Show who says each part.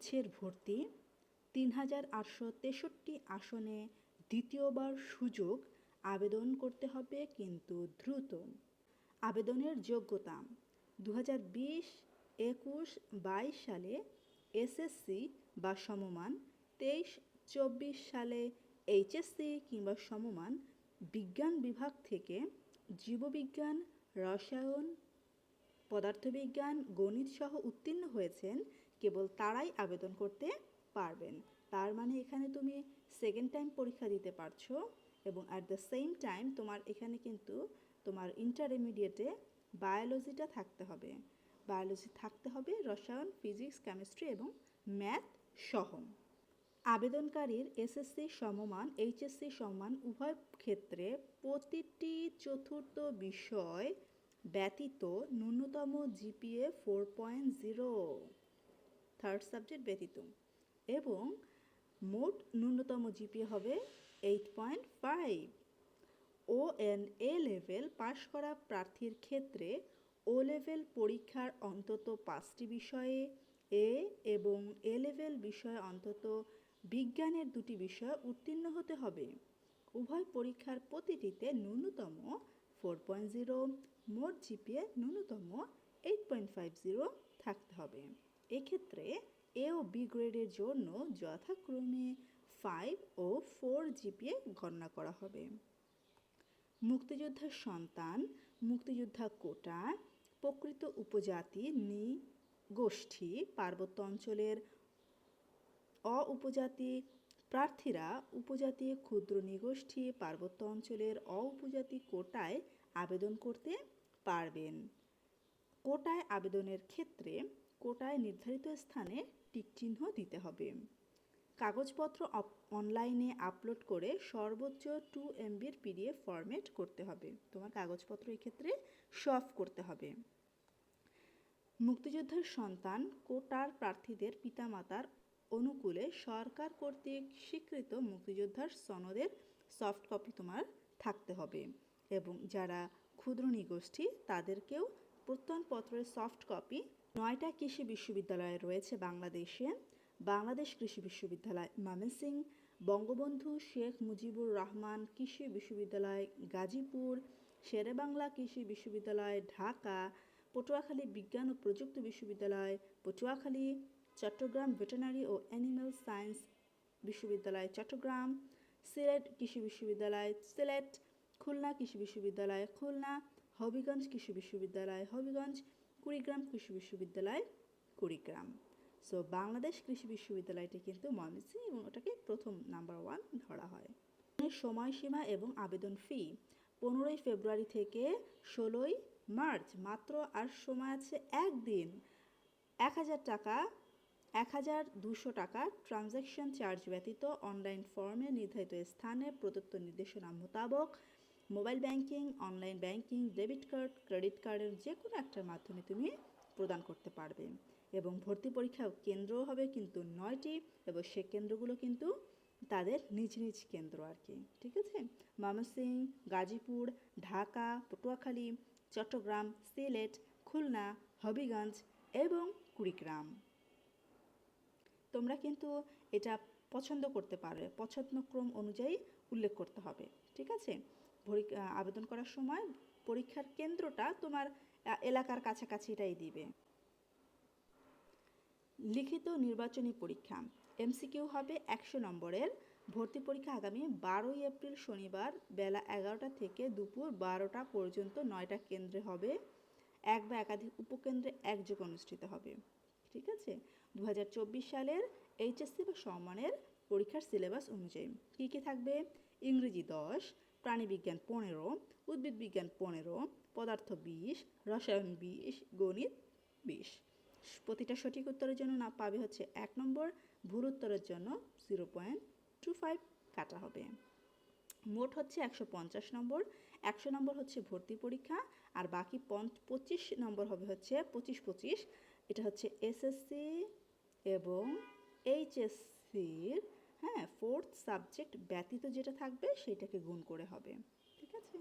Speaker 1: গুচ্ছের ভর্তি তিন হাজার আটশো তেষট্টি আসনে দ্বিতীয়বার সুযোগ আবেদন করতে হবে কিন্তু দ্রুত। আবেদনের যোগ্যতা দু হাজার বিশ একুশ বাইশ সালে এসএসসি বা সমমান, তেইশ চব্বিশ সালে এইচএসসি কিংবা সমমান, বিজ্ঞান বিভাগ থেকে জীববিজ্ঞান, রসায়ন পদার্থবিজ্ঞান, গণিত সহ উত্তীর্ণ হয়েছেন, কেবল তারাই আবেদন করতে পারবেন। তার মানে এখানে তুমি সেকেন্ড টাইম পরীক্ষা দিতে পারছ এবং অ্যাট দ্য সেম টাইম তোমার এখানে কিন্তু তোমার ইন্টারমিডিয়েটে বায়োলজিটা থাকতে হবে। বায়োলজি থাকতে হবে রসায়ন ফিজিক্স কেমিস্ট্রি এবং ম্যাথ সহ। আবেদনকারীর এসএসসি সমমান এইচএসসি সমান উভয় ক্ষেত্রে প্রতিটি চতুর্থ বিষয় ব্যতীত ন্যূনতম GPA four point zero third subject ব্যতীত। এবং মোট ন্যূনতম জিপিএ হবে eight point five O and A level পাশ করা প্রার্থীর ক্ষেত্রে ও লেভেল পরীক্ষার অন্তত পাঁচটি বিষয়ে এ এবং এ লেভেল বিষয়ে অন্তত বিজ্ঞানের দুটি বিষয় উত্তীর্ণ হতে হবে। উভয় পরীক্ষার প্রতিটিতে ন্যূনতম ফোর পয়েন্ট জিরো, মোট জিপিএ ন্যূনতম এইট পয়েন্ট ফাইভ জিরো থাকতে হবে। এক্ষেত্রে এ ও বি গ্রেডের জন্য যথাক্রমে ফাইভ ও ফোর জিপিএ গণনা করা হবে। মুক্তিযোদ্ধার সন্তান, মুক্তিযোদ্ধা কোটা, প্রকৃত উপজাতি, নি, গোষ্ঠী, পার্বত্য অঞ্চলের অ উপজাতি প্রার্থীরা উপজাতি ক্ষুদ্র নিগোষ্ঠী, পার্বত্য অঞ্চলের অ উপজাতি কোটায় আবেদন করতে পারবেন। কোটায় আবেদনের ক্ষেত্রে কোটায় নির্ধারিত স্থানে টিকচিহ্ন দিতে হবে। কাগজপত্র অনলাইনে আপলোড করে সর্বোচ্চ টু এমবির পিডিএফ ফরম্যাট করতে হবে। তোমার কাগজপত্র এক্ষেত্রে সফ করতে হবে। মুক্তিযোদ্ধার সন্তান কোটার প্রার্থীদের পিতামাতার অনুকূলে সরকার কর্তৃক স্বীকৃত মুক্তিযোদ্ধার সনদের সফট কপি তোমার থাকতে হবে। এবং যারা ক্ষুদ্র নিগোষ্ঠী, তাদেরকেও প্রত্যয়নপত্রের সফট কপি নয়টা কৃষি বিশ্ববিদ্যালয়ে রয়েছে বাংলাদেশে। বাংলাদেশ কৃষি বিশ্ববিদ্যালয় ময়মনসিংহ বঙ্গবন্ধু শেখ মুজিবুর রহমান কৃষি বিশ্ববিদ্যালয় গাজীপুর, শেরেবাংলা কৃষি বিশ্ববিদ্যালয় ঢাকা, পটুয়াখালী বিজ্ঞান ও প্রযুক্তি বিশ্ববিদ্যালয় পটুয়াখালী চট্টগ্রাম ভেটেনারি ও অ্যানিম্যাল সায়েন্স বিশ্ববিদ্যালয়, চট্টগ্রাম সিলেট কৃষি বিশ্ববিদ্যালয়, সিলেট খুলনা কৃষি বিশ্ববিদ্যালয়, খুলনা হবিগঞ্জ কৃষি বিশ্ববিদ্যালয়, হবিগঞ্জ কুড়িগ্রাম কৃষি বিশ্ববিদ্যালয়, কুড়িগ্রাম। সো বাংলাদেশ কৃষি বিশ্ববিদ্যালয়টি কিন্তু ময়মনসিংহ এবং ওটাকে প্রথম নাম্বার ওয়ান ধরা হয়। সময়সীমা এবং আবেদন ফি পনেরোই ফেব্রুয়ারি থেকে ষোলোই মার্চ, মাত্র আর সময় আছে একদিন। এক হাজার টাকা এক হাজার দুশো টাকা ট্রানজ্যাকশন চার্জ ব্যতীত অনলাইন ফর্মে নির্ধারিত স্থানে প্রদত্ত নির্দেশনা মোতাবক mobile banking, online banking, debit card, credit কার্ডের যে কোনো একটার মাধ্যমে তুমি প্রদান করতে পারবে। এবং ভর্তি পরীক্ষা কেন্দ্র হবে কিন্তু নয়টি এবং সে কেন্দ্রগুলো কিন্তু তাদের নিজ নিজ কেন্দ্র আর কি। ঠিক আছে? ময়মনসিংহ গাজীপুর, ঢাকা, পটুয়াখালী, চট্টগ্রাম, সিলেট, খুলনা, হবিগঞ্জ এবং কুড়িগ্রাম। তোমরা কিন্তু এটা পছন্দ করতে পারবে পছন্দক্রম অনুযায়ী উল্লেখ করতে হবে, ঠিক আছে? আবেদন করার সময় পরীক্ষার কেন্দ্রটা তোমার এলাকার কাছাকাছি এটাই দিবে। লিখিত নির্বাচনী পরীক্ষা, এমসিকিউ হবে একশো নম্বরের। ভর্তি পরীক্ষা আগামী বারোই এপ্রিল শনিবার বেলা এগারোটা থেকে দুপুর বারোটা পর্যন্ত নয়টা কেন্দ্রে হবে। এক বা একাধিক উপকেন্দ্রে একযোগ অনুষ্ঠিত হবে। ঠিক আছে? দু হাজার চব্বিশ সালের এইচএসসি বা সম্মানের পরীক্ষার সিলেবাস অনুযায়ী কী কী থাকবে? ইংরেজি দশ প্রাণীবিজ্ঞান পনেরো, উদ্ভিদ বিজ্ঞান পনেরো, পদার্থ বিশ, রসায়ন বিশ, গণিত বিশ। প্রতিটা সঠিক উত্তরের জন্য না পাবে হচ্ছে এক নম্বর, ভুল উত্তরের জন্য জিরো পয়েন্ট টু ফাইভ কাটা হবে। মোট হচ্ছে একশো পঞ্চাশ নম্বর, একশো নম্বর হচ্ছে ভর্তি পরীক্ষা আর বাকি পঞ্চ, পঁচিশ নম্বর হবে হচ্ছে পঁচিশ পঁচিশ এটা হচ্ছে এসএসসি এবং এইচএসসির হ্যাঁ ফোর্থ সাবজেক্ট ব্যতীত যেটা থাকবে সেটাকে গুণ করে হবে, ঠিক আছে?